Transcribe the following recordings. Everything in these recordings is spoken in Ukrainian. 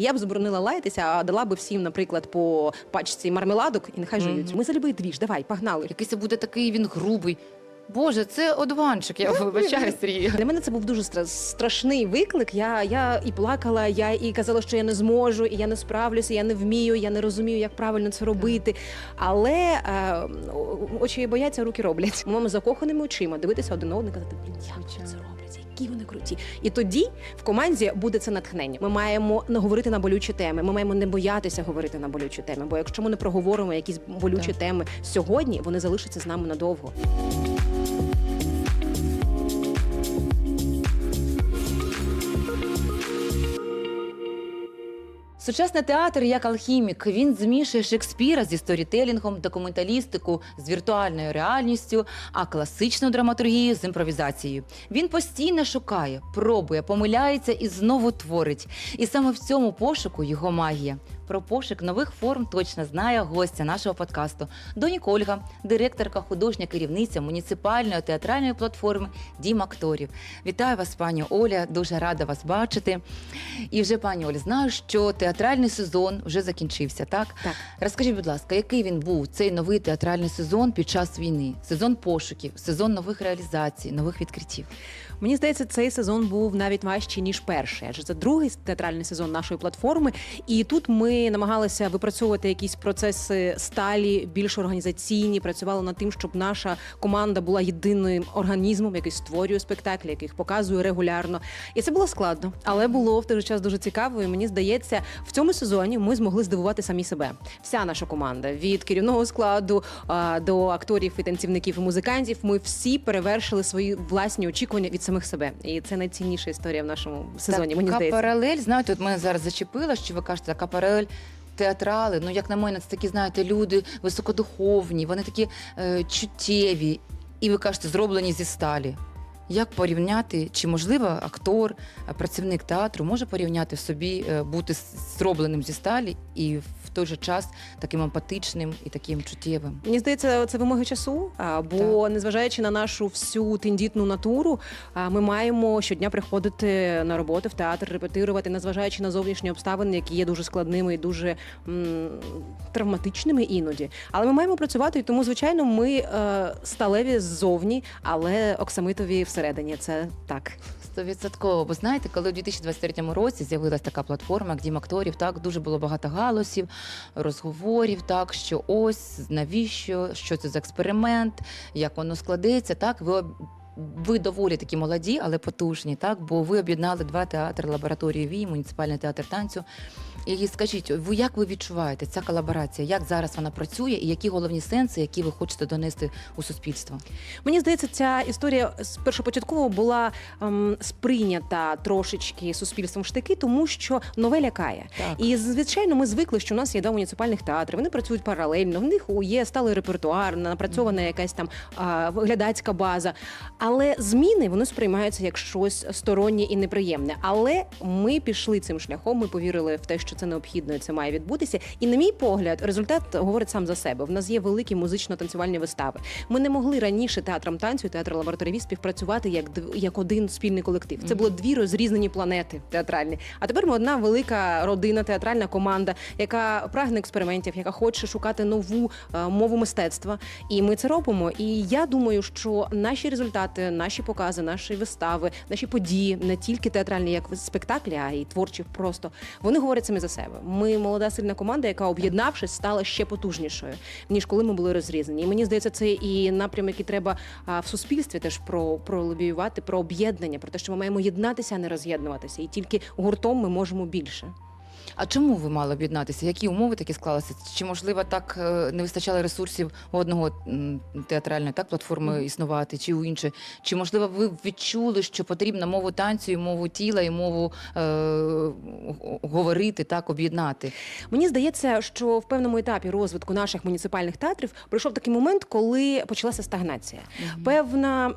Я б заборонила лаятися, а дала би всім, наприклад, по пачці мармеладок і нехай жують. Ми за любий двіж, давай, погнали. Якийсь буде такий він грубий. Боже, це одуванчик, я вибачаю, Сергію. Для мене це був дуже стра- страшний виклик. Я, я і плакала, я і казала, що я не зможу, і я не справлюся, я не вмію, я не розумію, як правильно це робити. Але е, очі бояться, руки роблять. Ми маємо закоханими очима дивитися один на одного і казати, блін, як вони це роблять, які вони круті. І тоді в команді буде це натхнення. Ми маємо не говорити на болючі теми. Ми маємо не боятися говорити на болючі теми. Бо якщо ми не проговоримо якісь болючі Так. теми сьогодні, вони залишаться з нами надовго. Сучасний театр як алхімік. Він змішує Шекспіра зі сторітелінгом, документалістику з віртуальною реальністю, а класичну драматургію з імпровізацією. Він постійно шукає, пробує, помиляється і знову творить. І саме в цьому пошуку його магія. Про пошук нових форм точно знає гостя нашого подкасту Донік Ольга, директорка, художня керівниця муніципальної театральної платформи Дім акторів. Вітаю вас, пані Оля. Дуже рада вас бачити. І вже пані Оль, знаю, що театральний сезон вже закінчився. Так Так. розкажіть, будь ласка, який він був цей новий театральний сезон під час війни? Сезон пошуків, сезон нових реалізацій, нових відкриттів. Мені здається, цей сезон був навіть важчий ніж перший, адже це другий театральний сезон нашої платформи. І тут ми намагалися випрацьовувати якісь процеси сталі, більш організаційні. Працювали над тим, щоб наша команда була єдиним організмом, який створює спектаклі, яких показує регулярно. І це було складно, але було в той же час дуже цікаво. І мені здається, в цьому сезоні ми змогли здивувати самі себе. Вся наша команда від керівного складу до акторів і танцівників і музикантів. Ми всі перевершили свої власні очікування від самих себе. І це найцінніша історія в нашому сезоні. Мені така здається. паралель, знаєте, от мене зараз зачепила, що ви кажете, така паралель. Театрали, ну як на мене, це такі, знаєте, люди високодуховні, вони такі е, чуттєві, і ви кажете, зроблені зі сталі. Як порівняти, чи можливо актор, працівник театру може порівняти в собі, е, бути зробленим зі сталі і той же час таким емпатичним і таким чуттєвим? Мені здається, це вимоги часу. Бо незважаючи на нашу всю тендітну натуру, ми маємо щодня приходити на роботу в театр, репетирувати, незважаючи на зовнішні обставини, які є дуже складними і дуже м, травматичними іноді. Але ми маємо працювати, і тому, звичайно, ми е, сталеві ззовні, але оксамитові всередині. Це так. Стовідсотково. Бо знаєте, коли у 2023 році з'явилася така платформа, як Дім акторів, так дуже було багато галусів, розговорів, так що ось навіщо, що це за експеримент, як воно складеться. Так, ви ви доволі такі молоді, але потужні, так, бо ви об'єднали два театри лабораторії ВІ, муніципальний театр танцю. І скажіть, ви як ви відчуваєте ця колаборація? Як зараз вона працює, і які головні сенси, які ви хочете донести у суспільство? Мені здається, ця історія з першопочатково була ем, сприйнята трошечки суспільством штики, тому що нове лякає. Так. І звичайно, ми звикли, що у нас є два муніципальних театри. Вони працюють паралельно. В них є сталий репертуар, напрацьована якась там а, глядацька база. Але зміни вони сприймаються як щось стороннє і неприємне. Але ми пішли цим шляхом. Ми повірили в те, що це необхідно, і це має відбутися. І на мій погляд, результат говорить сам за себе. В нас є великі музично-танцювальні вистави. Ми не могли раніше театром танцю і театром лабораторії співпрацювати як як один спільний колектив. Це було дві розрізнені планети театральні. А тепер ми одна велика родина, театральна команда, яка прагне експериментів, яка хоче шукати нову е, мову мистецтва. І ми це робимо. І я думаю, що наші результати, наші покази, наші вистави, наші події, не тільки театральні, як спектаклі, а й творчі просто вони говорять самі за себе. Ми молода сильна команда, яка об'єднавшись, стала ще потужнішою ніж коли ми були розрізані. І мені здається, це і напрям, який треба в суспільстві теж про пролобіювати, про об'єднання, про те, що ми маємо єднатися, а не роз'єднуватися. І тільки гуртом ми можемо більше. А чому ви мали об'єднатися? Які умови такі склалися? Чи можливо так е, не вистачало ресурсів у одного театральної так платформи існувати, чи у іншої? Чи можливо ви відчули, що потрібно мову танцю, і мову тіла, і мову е, говорити, так об'єднати? Мені здається, що в певному етапі розвитку наших муніципальних театрів прийшов такий момент, коли почалася стагнація. Певна.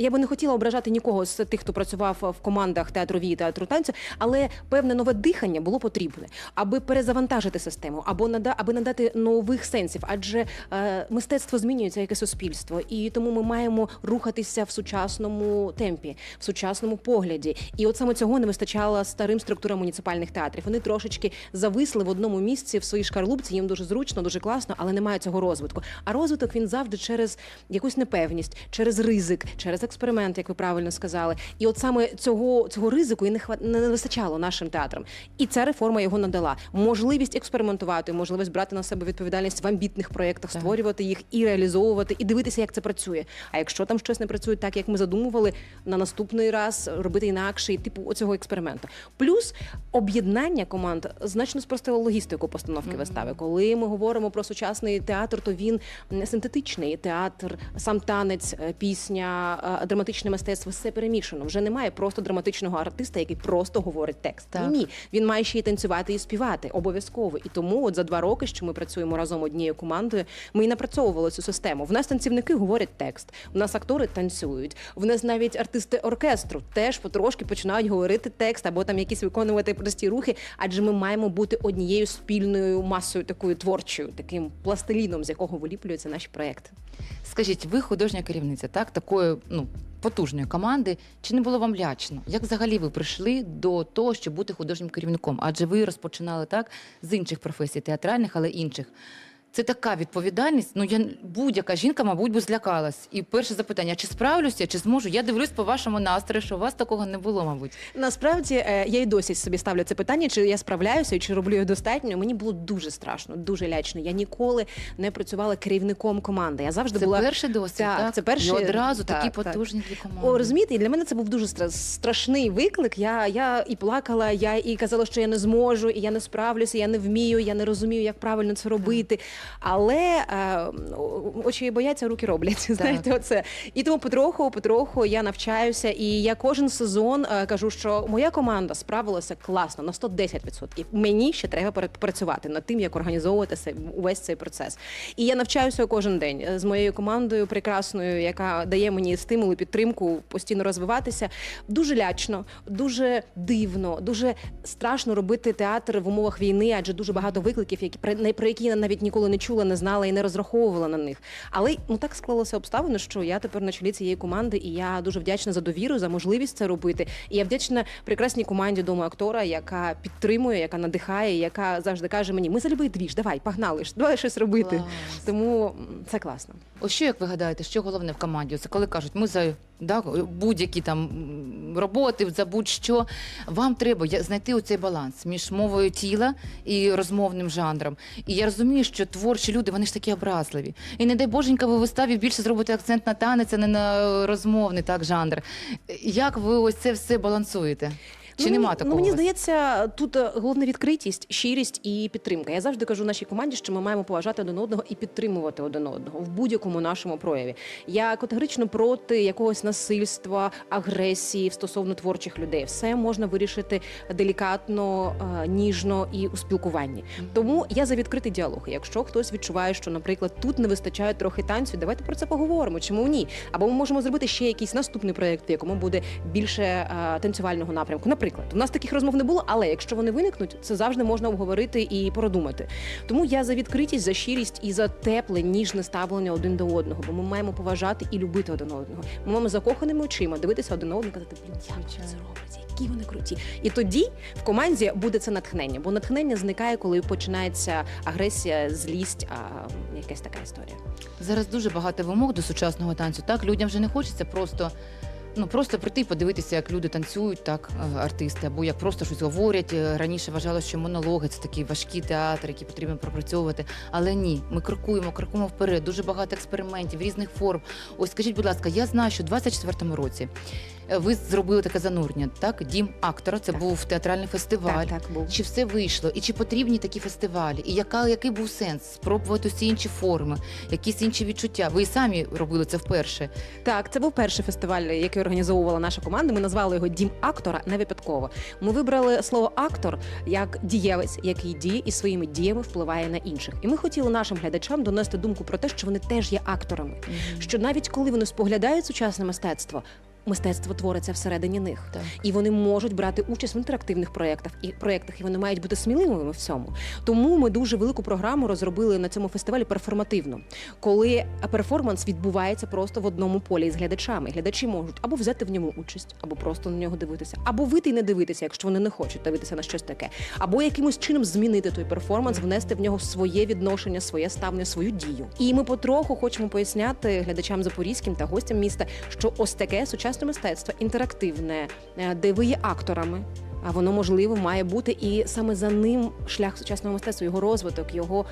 Я би не хотіла ображати нікого з тих, хто працював в командах театру вії, театру танцю, але певне нове дихання було потрібне, аби перезавантажити систему, або нада, аби надати нових сенсів. Адже е, мистецтво змінюється як і суспільство, і тому ми маємо рухатися в сучасному темпі, в сучасному погляді. І от саме цього не вистачало старим структурам муніципальних театрів. Вони трошечки зависли в одному місці в своїй шкарлупці. Їм дуже зручно, дуже класно, але немає цього розвитку. А розвиток він завжди через якусь непевність, через ризик, через експеримент, як ви правильно сказали. І от саме цього, цього ризику і не хва- не вистачало нашим театрам. І ця реформа його надала. Можливість експериментувати, можливість брати на себе відповідальність в амбітних проєктах, створювати їх і реалізовувати, і дивитися, як це працює. А якщо там щось не працює так, як ми задумували, на наступний раз робити інакше, і типу оцього експерименту. Плюс об'єднання команд значно спростило логістику постановки вистави. Коли ми говоримо про сучасний театр, то він не синтетичний театр, сам танець, е, пісня, драматичне мистецтво все перемішано. Вже немає просто драматичного артиста, який просто говорить текст. Так. Ні. Він має ще й танцювати і співати обов'язково. І тому, от за два роки, що ми працюємо разом однією командою, ми і напрацьовували цю систему. В нас танцівники говорять текст, в нас актори танцюють. В нас навіть артисти оркестру теж потрошки починають говорити текст або там якісь виконувати прості рухи. Адже ми маємо бути однією спільною масою, такою творчою, таким пластиліном, з якого виліплюються наші проекти. Скажіть, ви художня керівниця, так такої ну потужної команди. Чи не було вам лячно? Як взагалі ви прийшли до того, щоб бути художнім керівником? Адже ви розпочинали так з інших професій, театральних, але інших. Це така відповідальність. Ну я будь-яка жінка, мабуть, би злякалась. І перше запитання: чи справлюся, чи зможу? Я дивлюсь по вашому настрою, що у вас такого не було, мабуть. Насправді е, я й досі собі ставлю це питання, чи я справляюся, чи роблю я достатньо. Мені було дуже страшно, дуже лячно. Я ніколи не працювала керівником команди. Я завжди Це була перший досвід, Так, так? це перший- І одразу так, такі так. потужні дві команди. О, розумієте, і для мене це був дуже страшний виклик. Я, я і плакала, я і казала, що я не зможу, і я не справлюся, я не вмію, я не розумію, як правильно це робити. Але е, очі бояться, руки роблять. Знаєте, оце. І тому потроху, потроху я навчаюся, і я кожен сезон е, кажу, що моя команда справилася класно на 110%. Мені ще треба працювати над тим, як організовувати увесь цей процес. І я навчаюся кожен день е, з моєю командою прекрасною, яка дає мені стимул і підтримку постійно розвиватися. Дуже лячно, дуже дивно, дуже страшно робити театр в умовах війни, адже дуже багато викликів, які про які я навіть ніколи не чула, не знала і не розраховувала на них. Але ну так склалося обставини, що я тепер на чолі цієї команди, і я дуже вдячна за довіру, за можливість це робити. І я вдячна прекрасній команді дому актора, яка підтримує, яка надихає, яка завжди каже мені: ми залюбили двіж, давай, погнали давай щось робити. Клас. Тому це класно. Ось що як ви гадаєте, що головне в команді? Це коли кажуть, ми за да, будь-які там роботи, за будь-що. Вам треба знайти оцей баланс між мовою тіла і розмовним жанром. І я розумію, що творчі люди вони ж такі образливі. І не дай боженька, ви в виставі більше зробите акцент на танець, а не на розмовний так жанр. Як ви ось це все балансуєте? Чи ну, нема такого? Ну, мені здається, тут е, головна відкритість, щирість і підтримка. Я завжди кажу нашій команді, що ми маємо поважати один одного і підтримувати один одного в будь-якому нашому прояві. Я категорично проти якогось насильства, агресії стосовно творчих людей. Все можна вирішити делікатно, е, ніжно і у спілкуванні. Тому я за відкритий діалог. Якщо хтось відчуває, що, наприклад, тут не вистачає трохи танцю, давайте про це поговоримо. Чому ні? Або ми можемо зробити ще якийсь наступний проєкт, в якому буде більше е, танцювального напрямку. Наприклад, у нас таких розмов не було, але якщо вони виникнуть, це завжди можна обговорити і продумати. Тому я за відкритість, за щирість і за тепле, ніжне ставлення один до одного, бо ми маємо поважати і любити один одного. Ми маємо закоханими очима дивитися один на одного і казати, блін, як це роблять, які вони круті. І тоді в команді буде це натхнення, бо натхнення зникає, коли починається агресія, злість, а якась така історія. Зараз дуже багато вимог до сучасного танцю. Так людям вже не хочеться просто. Ну просто прийти і подивитися, як люди танцюють, так е, артисти, або як просто щось говорять. Е, Раніше вважалося, що монологи це такий важкий театр, який потрібно пропрацьовувати. Але ні, ми крокуємо, крокуємо вперед. Дуже багато експериментів, різних форм. Ось скажіть, будь ласка, я знаю, що в 24-му році ви зробили таке занурення, так? Дім актора, це Так. був театральний фестиваль. Так, так, був. Чи все вийшло, і чи потрібні такі фестивалі? І яка, який був сенс спробувати усі інші форми, якісь інші відчуття? Ви і самі робили це вперше. Так, це був перший фестиваль, який організовувала наша команда. Ми назвали його Дім актора не випадково. Ми вибрали слово актор як дієвець, який діє і своїми діями впливає на інших. І ми хотіли нашим глядачам донести думку про те, що вони теж є акторами. Що навіть коли вони споглядають сучасне мистецтво. Мистецтво твориться всередині них, Так. і вони можуть брати участь в інтерактивних проєктах і проєктах, і вони мають бути сміливими в цьому. Тому ми дуже велику програму розробили на цьому фестивалі перформативно, коли перформанс відбувається просто в одному полі з глядачами. Глядачі можуть або взяти в ньому участь, або просто на нього дивитися, або вийти і не дивитися, якщо вони не хочуть дивитися на щось таке, або якимось чином змінити той перформанс, внести в нього своє відношення, своє ставлення, свою дію. І ми потроху хочемо поясняти глядачам запорізьким та гостям міста, що ось таке сучасне мистецтво інтерактивне, е, де ви є акторами. А воно можливо має бути, і саме за ним шлях сучасного мистецтва, його розвиток, його,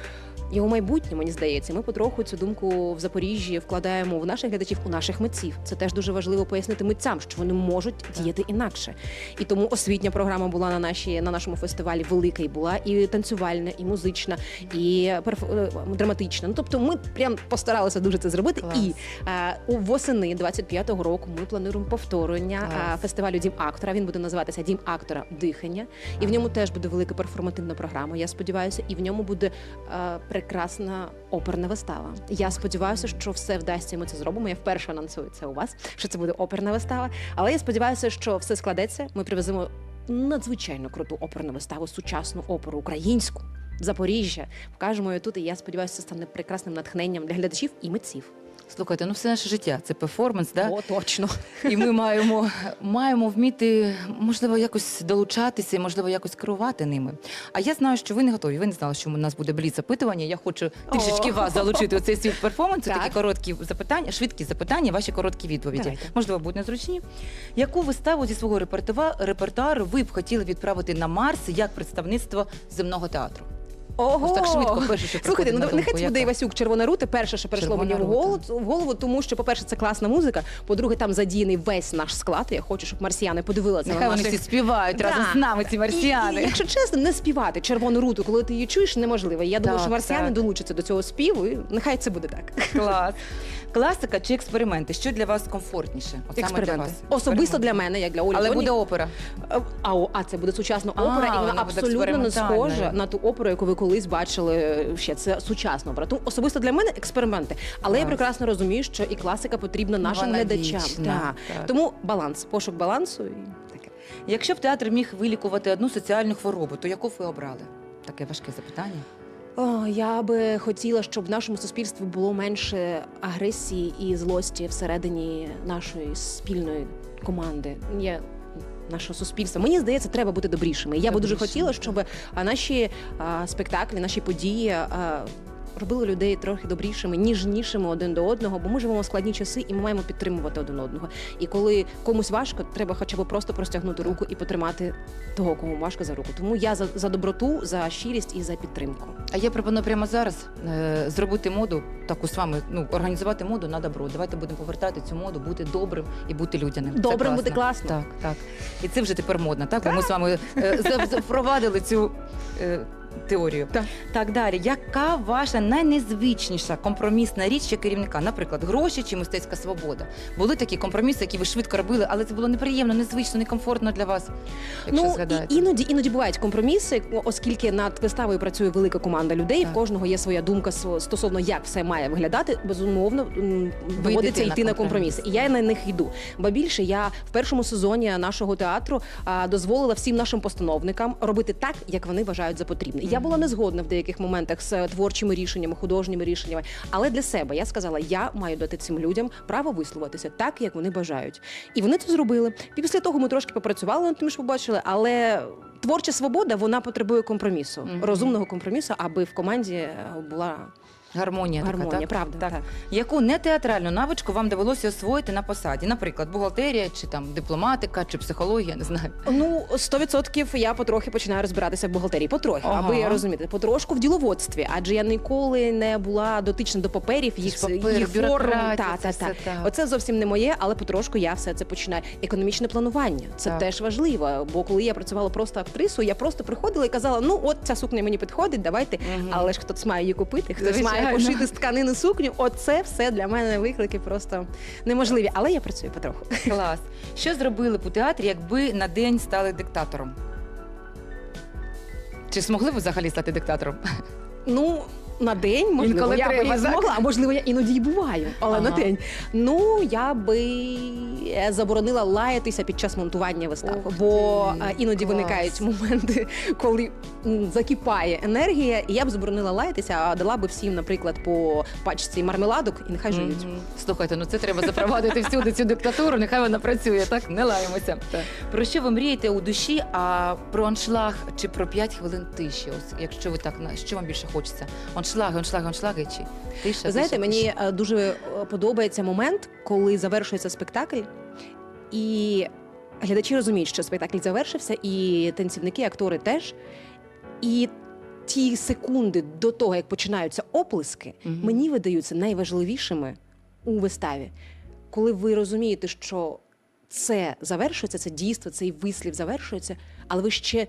його майбутнє, мені здається. Ми потроху цю думку в Запоріжжі вкладаємо в наших глядачів, у наших митців. Це теж дуже важливо пояснити митцям, що вони можуть діяти інакше. І тому освітня програма була на нашій на нашому фестивалі велика і була і танцювальна, і музична, і перф- е, драматична. Ну тобто, ми прям постаралися дуже це зробити. Клас. І е, у восени 25-го року ми плануємо повторення е, Клас. фестивалю Дім актора. Він буде називатися Дім актора дихання, і в ньому теж буде велика перформативна програма. Я сподіваюся, і в ньому буде е, прекрасна оперна вистава. Я сподіваюся, що все вдасться. і Ми це зробимо. Я вперше анонсую це у вас, що це буде оперна вистава. Але я сподіваюся, що все складеться. Ми привеземо надзвичайно круту оперну виставу, сучасну оперу українську. Запоріжжя покажемо її тут, і я сподіваюся, це стане прекрасним натхненням для глядачів і митців. Слухайте, ну все наше життя це перформанс, да? О, точно. І ми маємо, маємо вміти, можливо, якось долучатися, і, можливо, якось керувати ними. А я знаю, що ви не готові. Ви не знали, що у нас буде бліц запитування. Я хочу трішечки вас залучити у цей світ перформансу. Так. Такі короткі запитання, швидкі запитання, ваші короткі відповіді. Давайте. Можливо, будуть незручні. Яку виставу зі свого репертуа- репертуару ви б хотіли відправити на Марс як представництво земного театру? Ого! Ось так швидко перше, що Слухайте, ну нехай це буде? Івасюк Червона рута. Перше, що прийшло мені в голову, в голову, тому що, по-перше, це класна музика. По-друге, там задіяний весь наш склад. Я хочу, щоб марсіяни подивилися. Нехай на вони наших- всі співають разом з нами, ці І, і, якщо чесно, не співати червону руту, коли ти її чуєш, неможливо. Я думаю, Так, що марсіани так. долучаться до цього співу, і нехай це буде так. Клас. Класика чи експерименти? Що для вас комфортніше? От саме для Експерименти. вас. Особисто для мене, як для Олі. Але Доні. буде опера. А, о, а це буде сучасна А, опера, і вона, вона буде абсолютно не експериментальною. схожа на ту оперу, яку ви колись бачили ще. Це сучасна опера. Тому особисто для мене експерименти. Але я Клас. прекрасно розумію, що і класика потрібна нашим Вона глядачам. вічна, так. Тому баланс, пошук балансу і таке. Якщо б театр міг вилікувати одну соціальну хворобу, то яку б ви обрали? Таке важке запитання. О, я би хотіла, щоб в нашому суспільстві було менше агресії і злості всередині нашої спільної команди. Я Нашого суспільства. Мені здається, треба бути добрішими. Я би дуже хотіла, щоб наші а, спектаклі, наші події а, робили людей трохи добрішими, ніжнішими один до одного, бо ми живемо в складні часи і ми маємо підтримувати один одного. І коли комусь важко, треба хоча б просто простягнути руку і потримати того, кому важко за руку. Тому я за, за доброту, за щирість і за підтримку. А я пропоную прямо зараз е, зробити моду, таку з вами, ну, організувати моду на добро. Давайте будемо повертати цю моду, бути добрим і бути людяним. Добрим буде класно. Так, так. І це вже тепер модно, так? Бо ми з вами е, впровадили цю. е, Теорію Так. так далі. Яка ваша найнезвичніша компромісна річ як керівника? Наприклад, гроші чи мистецька свобода? Були такі компроміси, які ви швидко робили, але це було неприємно, незвично, некомфортно для вас. Якщо ну згадаєте. і, іноді іноді бувають компроміси, оскільки над виставою працює велика команда людей. Так. В кожного є своя думка стосовно як все має виглядати. Безумовно, доводиться йти на на компроміси. І я на них йду. Ба більше я в першому сезоні нашого театру а, дозволила всім нашим постановникам робити так, як вони вважають за потрібне. Я була не згодна в деяких моментах з е, творчими рішеннями, художніми рішеннями, але для себе я сказала, я маю дати цим людям право висловитися так, як вони бажають. І вони це зробили. І після того ми трошки попрацювали над тим, що побачили, але. Творча свобода вона потребує компромісу, Мгм. розумного компромісу, аби в команді е, була Гармонія, Гармонія, така, так? правда. Так. Так. Яку нетеатральну навичку вам довелося освоїти на посаді? Наприклад, бухгалтерія, чи там дипломатика, чи психологія, не знаю. Ну, 100% я потрохи починаю розбиратися в бухгалтерії. Потрохи, Ага. аби розуміти, потрошку в діловодстві, адже я ніколи не була дотична до паперів, їх, ж папери, їх форм. Та, це та, все та. Оце зовсім не моє, але потрошку я все це починаю. Економічне планування це Так. теж важливо. Бо коли я працювала просто актрисою, я просто приходила і казала: ну от ця сукня мені підходить, давайте. Мгм. Але ж хтось має її купити, хтось має. Пошити з тканини сукню. Оце все для мене виклики просто неможливі. Але я працюю потроху. Клас. Що зробили б у театрі, якби на день стали диктатором? Чи змогли ви взагалі стати диктатором? Ну, на день, можливо, Інколи я би і так? змогла, а можливо, я іноді й буваю, але на Ага. день. Ну, я би е, заборонила лаятися під час монтування вистав, Ух бо ти, е, іноді клас. виникають моменти, коли м, закипає енергія, і я б заборонила лаятися, а дала би всім, наприклад, по пачці мармеладок і нехай жують. Мгм. Слухайте, ну це треба запровадити всюди цю диктатуру, нехай вона працює, так? Не лаємося. Про що ви мрієте у душі, а про аншлаг чи про 5 хвилин тиші? Ось якщо ви так на що вам більше хочеться? Аншлаги, аншлаги, аншлаги чи тиша? Знаєте, тиша, мені тиша? е, дуже е, подобається момент, коли завершується спектакль, і глядачі розуміють, що спектакль завершився, і танцівники, актори теж. І ті секунди до того, як починаються оплески, Мгм. мені видаються найважливішими у виставі, коли ви розумієте, що це завершується, це дійство, цей вислів завершується, але ви ще.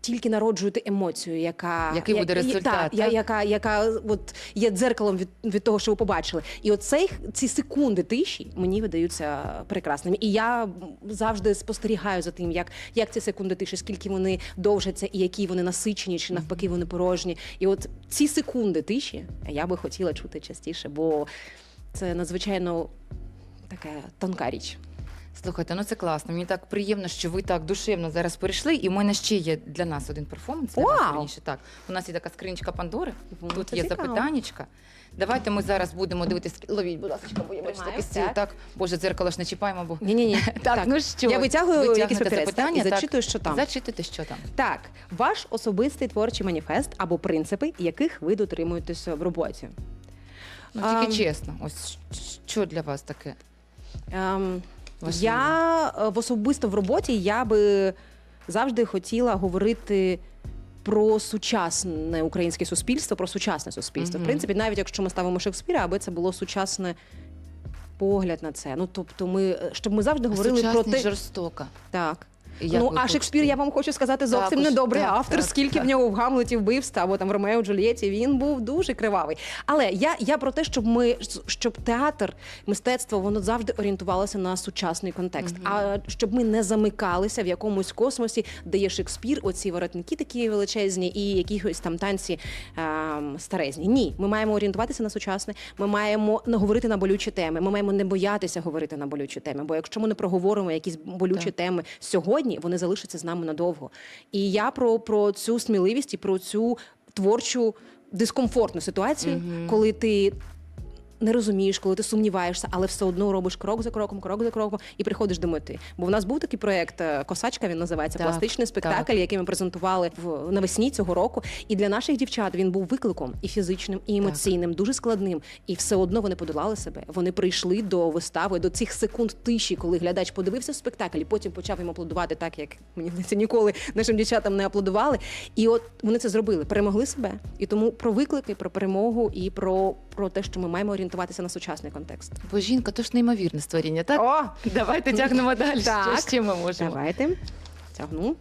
Тільки народжуєте емоцію, яка Який буде я- результат, та, я- так? яка, яка от є дзеркалом від, від того, що ви побачили. І оцей ці секунди тиші мені видаються прекрасними. І я завжди спостерігаю за тим, як, як ці секунди тиші, скільки вони довжаться, і які вони насичені, чи навпаки вони порожні. І от ці секунди тиші я би хотіла чути частіше, бо це надзвичайно така тонка річ. Слухайте, ну це класно. Мені так приємно, що ви так душевно зараз перейшли. І в мене ще є для нас один перформанс. Для вас, Вау! Так, у нас є така скринічка Пандори. Ну, Тут це є цікаво. запитаннячка. Давайте ми зараз будемо дивитися. Ловіть, будь ласка, бо я бачу Тримаю, такий стіл. так. Так, боже, дзеркало ж не чіпаємо, бо Ні, ні, ні. так, ну що я витягую Витягнете якісь папірець запитання, і так. зачитую, що там. Зачитуйте, що там. Так, ваш особистий творчий маніфест або принципи, яких ви дотримуєтеся в роботі. Ну тільки Ам. чесно, ось що для вас таке? Ем, Важливо. я е, в особисто в роботі я би завжди хотіла говорити. Про сучасне українське суспільство, про сучасне суспільство. Мгм. В принципі, навіть якщо ми ставимо Шекспіра, аби це було сучасне погляд на це. Ну тобто, ми е, щоб ми завжди говорили про те, жорстока. так. Як ну ви а хочете? Шекспір, я вам хочу сказати, зовсім Також, недобрий так, автор. так, скільки так. в нього в Гамлеті вбивств або там в Ромео Джульєті, він був дуже кривавий. Але я, я про те, щоб ми щоб театр, мистецтво воно завжди орієнтувалося на сучасний контекст. Мгм. А щоб ми не замикалися в якомусь космосі, де є Шекспір, оці воротники такі величезні, і якісь там танці ем, старезні. Ні, ми маємо орієнтуватися на сучасне. Ми маємо не говорити на болючі теми. Ми маємо не боятися говорити на болючі теми. Бо якщо ми не проговоримо якісь болючі Так. теми сьогодні, вони залишаться з нами надовго. І я про, про цю сміливість і про цю творчу дискомфортну ситуацію, угу. коли ти. Не розумієш, коли ти сумніваєшся, але все одно робиш крок за кроком, крок за кроком і приходиш до мети. Бо в нас був такий проект е, Косачка. Він називається Так, пластичний спектакль, який ми презентували в навесні цього року. І для наших дівчат він був викликом і фізичним, і емоційним, дуже складним. І все одно вони подолали себе. Вони прийшли до вистави, до цих секунд тиші, коли глядач подивився спектакль, і потім почав їм аплодувати, так як мені здається, ніколи нашим дівчатам не аплодували. І от вони це зробили, перемогли себе. І тому про виклики, про перемогу і про, про те, що ми маємо орієнтуватися на сучасний контекст. Бо жінка то ж неймовірне створіння, так? О, Давайте тягнемо далі. Так. Що ще ми можемо? Давайте. Тягну.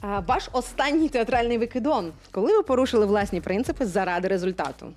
А, ваш останній театральний викидон. Коли ви порушили власні принципи заради результату?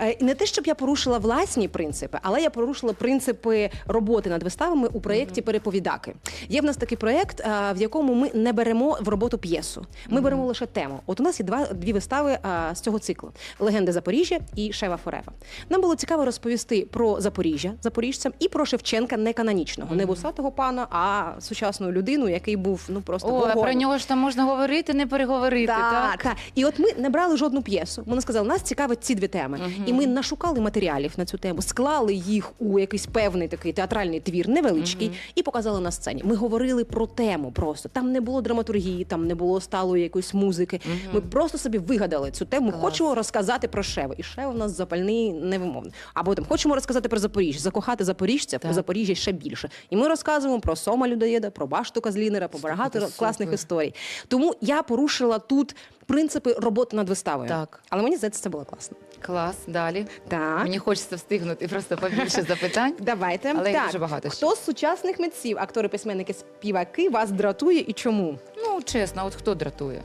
Е, Не те, щоб я порушила власні принципи, але я порушила принципи роботи над виставами у проєкті Переповідаки. Є в нас такий проєкт, е, в якому ми не беремо в роботу п'єсу. Ми беремо лише тему. От у нас є два дві вистави е, з цього циклу: Легенди Запоріжжя і Шева Форева. Нам було цікаво розповісти про Запоріжжя запоріжцям і про Шевченка не канонічного, не вусатого пана, а сучасну людину, який був ну просто О, а про нього ж там можна говорити, не переговорити, так? Так, так. І от ми не брали жодну п'єсу. Вони сказали, нас цікавить ці дві теми. І І ми нашукали матеріалів на цю тему, склали їх у якийсь певний такий театральний твір, невеличкий, і показали на сцені. Ми говорили про тему просто. Там не було драматургії, там не було сталої якоїсь музики. Ми просто собі вигадали цю тему. Клас. Хочемо розказати про Шева. І Шева в нас запальний невимовний. Або там хочемо розказати про Запоріжжя, закохати запоріжця, про Запоріжжя ще більше. І ми розказуємо про Сома Людоєда, про Башту Казлінера, про багато класних історій. Тому я порушила тут принципи роботи над виставою. Так. Але мені здається, це було класно. Клас, далі. Так. Мені хочеться встигнути просто побільше запитань. Давайте Але їх так. дуже багато ще. Хто з сучасних митців, актори, письменники, співаки вас дратує і чому? Ну, чесно, от хто дратує?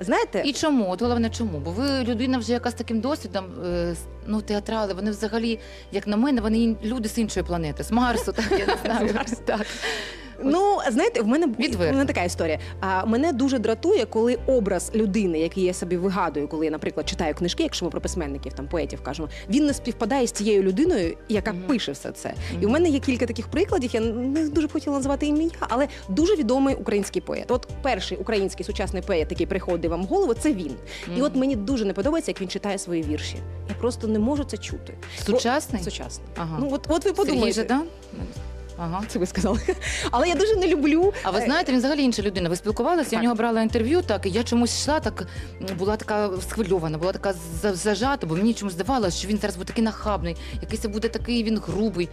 Знаєте, І чому? От головне, чому? Бо ви людина вже яка з таким досвідом, е, ну, театрали, вони взагалі, як на мене, вони ін- люди з іншої планети, з Марсу, так я не знаю. Так. Ну, знаєте, в мене Відверто. в мене така історія. А мене дуже дратує, коли образ людини, який я собі вигадую, коли я, наприклад, читаю книжки, якщо ми про письменників, там поетів кажемо, він не співпадає з тією людиною, яка пише все це. І в мене є кілька таких прикладів. Я не дуже б хотіла називати ім'я, але дуже відомий український поет. От перший український сучасний поет, який приходить вам в голову, це він. І от мені дуже не подобається, як він читає свої вірші. Я просто не можу це чути. Сучасний? Сучасний. Ага. Ну от, от ви Сергій подумайте. Жадан? Ага. Це ви сказали. Але я дуже не люблю. А ви е, знаєте, він взагалі інша людина. Ви спілкувалися, я в нього брала інтерв'ю, так і я чомусь йшла, так була така схвильована, була така за- зажата, бо мені чомусь здавалося, що він зараз буде такий нахабний, якийсь буде такий він грубий.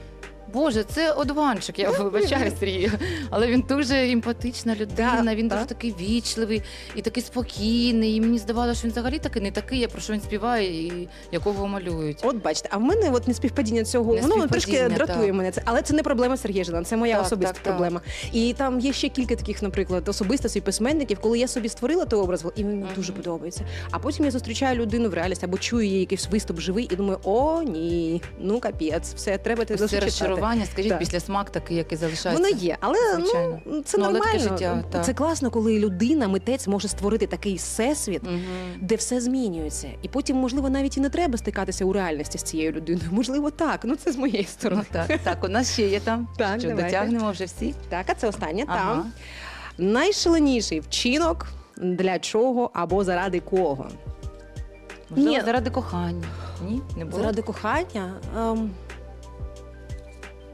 Боже, це одуванчик, я вибачаю Сергію. Але він дуже емпатична людина, він дуже такий вічливий і такий спокійний. І мені здавалося, що він взагалі такий не такий, про що він співає і якого малюють. От бачите, а в мене от неспівпадіння цього воно трошки дратує так. мене. Це але це не проблема Сергія Жадана, це моя Так, особиста так, так. проблема. І там є ще кілька таких, наприклад, особистостей письменників, коли я собі створила той образ, і мені дуже подобається. А потім я зустрічаю людину в реальності або чую її якийсь виступ живий, і думаю, о, ні, ну капець, все треба це це розчарування, скажіть, Так. після смак такий, який залишається. Воно є, але Звичайно. ну це Ну, але таке нормально. життя, так. Це класно, коли людина, митець може створити такий всесвіт, Мгм. де все змінюється, і потім, можливо, навіть і не треба стикатися у реальності з цією людиною. Можливо, так. Ну це з моєї сторони. Ну, так, так, у нас ще є там. Так, Що, давайте. дотягнемо вже всі? Так, а це останнє Ага. там. Найшаленіший вчинок для чого або заради кого? Можливо, Ні. заради кохання. Ні, не було. Заради кохання. Ем...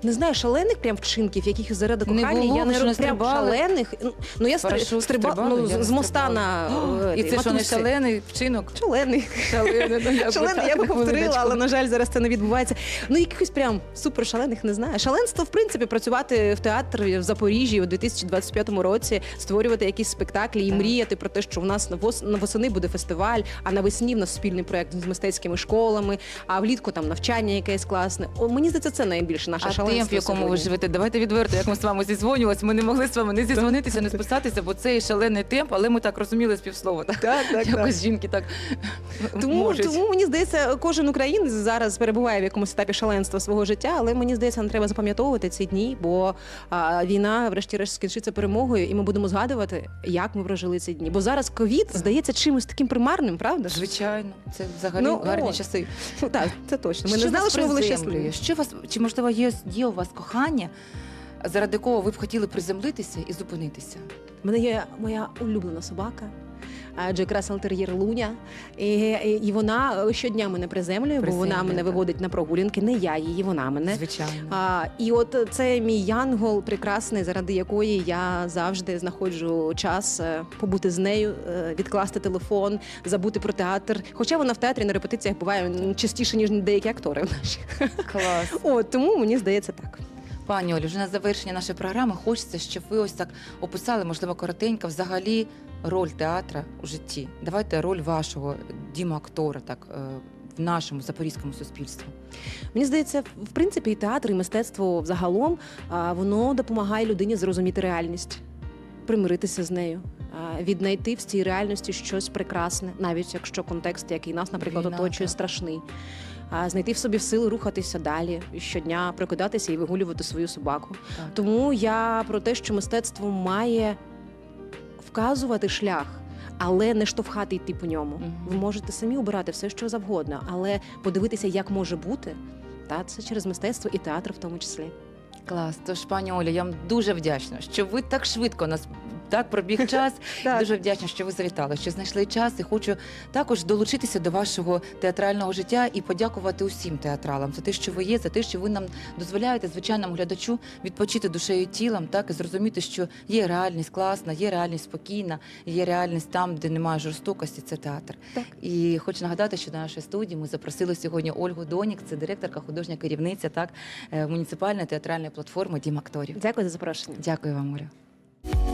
Не знаю, шалених прям вчинків, яких заради Не кохання було, я не що, не прям стрибали? шалених. Ну, Ну я стри... Парашут стриба... стрибали? ну, Я не з- моста стрибала. на І це що не Матусі. шалений вчинок? Шалений. Шалений, ну, Шалений, я би повторила, але на жаль, зараз це не відбувається. Ну якихось прям супер шалених не знаю. Шаленство, в принципі, працювати в театрі в Запоріжжі у 2025 році, створювати якісь спектаклі і Так. мріяти про те, що в нас на вос- на восени буде фестиваль, а навесні в нас спільний проект з мистецькими школами, а влітку там навчання якесь класне. О, мені здається, це найбільше наше А шаленство. в якому ви живете, давайте відверто, як ми з вами зізвонювалися, ми не могли з вами не зізвонитися, не списатися, бо це шалений темп, але ми так розуміли з півслова. Так? Так, так. Якось жінки так Тому, можуть. тому мені здається, кожен українець зараз перебуває в якомусь етапі шаленства свого життя, але мені здається, не треба запам'ятовувати ці дні, бо а, війна, врешті-решт, скінчиться перемогою, і ми будемо згадувати, як ми прожили ці дні. Бо зараз ковід здається чимось таким примарним, правда ж? Звичайно, це взагалі Ну, гарні от. часи. Ну, так, це точно. Ми не знали, вас що ми були приземлює? щасливі. Що вас чи можливо є, є у вас кохання, заради кого ви б хотіли приземлитися і зупинитися? У мене є моя улюблена собака. Джек Рассел Тер'єр Луня, і, і, і вона щодня мене приземлює, бо вона мене так. виводить на прогулянки. Не я її, вона мене. Звичайно. А, і от це мій янгол прекрасний, заради якої я завжди знаходжу час е, побути з нею, е, відкласти телефон, забути про театр. Хоча вона в театрі на репетиціях буває м, частіше, ніж деякі актори наші. Клас. От тому мені здається так. Пані Олі, вже на завершення нашої програми хочеться, щоб ви ось так описали, можливо, коротенько, взагалі роль театра у житті. Давайте роль вашого діма актора, так е, в нашому запорізькому суспільстві. Мені здається, в принципі, і театр, і мистецтво взагалом воно допомагає людині зрозуміти реальність, примиритися з нею, віднайти в цій реальності щось прекрасне, навіть якщо контекст, який нас, наприклад, Війна, оточує, так. страшний. А знайти в собі сили рухатися далі щодня, прокидатися і вигулювати свою собаку. Так. Тому я про те, що мистецтво має вказувати шлях. Але не штовхати йти по ньому. Мгм. Ви можете самі обирати все, що завгодно, але подивитися, як може бути, та це через мистецтво і театр в тому числі. Клас. Тож, пані Оля, я вам дуже вдячна, що ви так швидко нас Так, пробіг час. Так. Дуже вдячна, що ви завітали, що знайшли час. І хочу також долучитися до вашого театрального життя і подякувати усім театралам за те, що ви є, за те, що ви нам дозволяєте звичайному глядачу відпочити душею і тілом, так і зрозуміти, що є реальність класна, є реальність спокійна, є реальність там, де немає жорстокості. Це театр. Так. І хочу нагадати, що до нашої студії ми запросили сьогодні Ольгу Донік, це директорка, художня керівниця так е, муніципальної театральної платформи Дім акторів. Дякую за запрошення. Дякую вам, Оля.